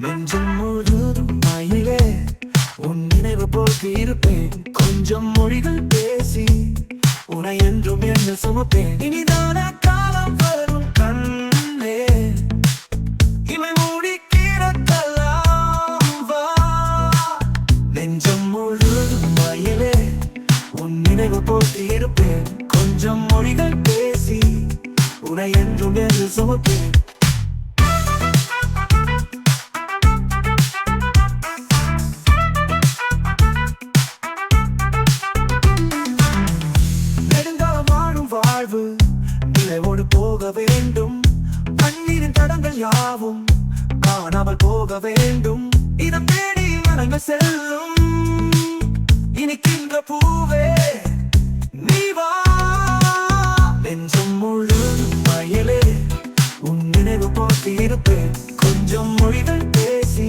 நெஞ்சம் முழுதும் மயிலே உன் நினைவு போக்கு இருப்பேன். கொஞ்சம் மொழிகள் பேசி உனை என்றும் என்ன சுமப்பேன். இனிதான காலம் வரும் கண்ணே இவை மூடி வா. நெஞ்சம் முழுதும் மயிலே உன் நினைவு போட்டு இருப்பேன். கொஞ்சம் மொழிகள் பேசி உனை என்றும் என்று சுமப்பேன். தடங்கள் யாவும் காணாமல் போக வேண்டும். இனம் தேடி மனங்கள் செல்லும். இனிக்கின்ற பூவே நீ வா. நெஞ்சம் முழு மயிலே உன் நினைவு போட்டு இருப்பேன். கொஞ்சம் மொழிகள் பேசி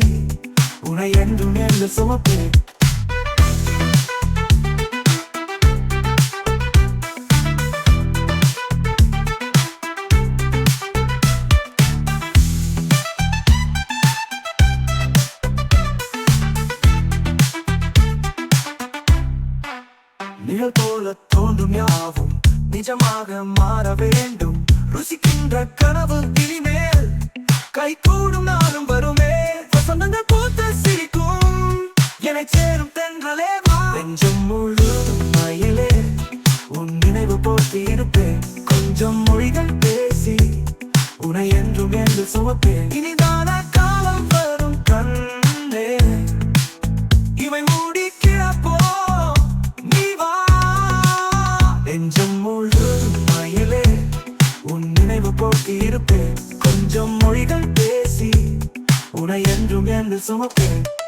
உனை என்றும் என்று சுமப்பேன். போல தோன்றும் யாவும் நிஜமாக மாற வேண்டும். ருசிக்கின்ற கனவு இனிமேல் கை கூடும் நாளும் வருமே. வசந்தங்கள் பூத்து சிரிக்கும். என சேரும் தென்றலே வா. நெஞ்சம் முழுதும் மயிலே உன் நினைவு போட்டு இருப்பேன் கொஞ்சம் மொழிகள் பேசி உனை என்றும் என்று சுமப்பேன். இனி நினைவு கொஞ்சம் மொழிகள் பேசி உனை என்றும் என்று சுமப்பேன்.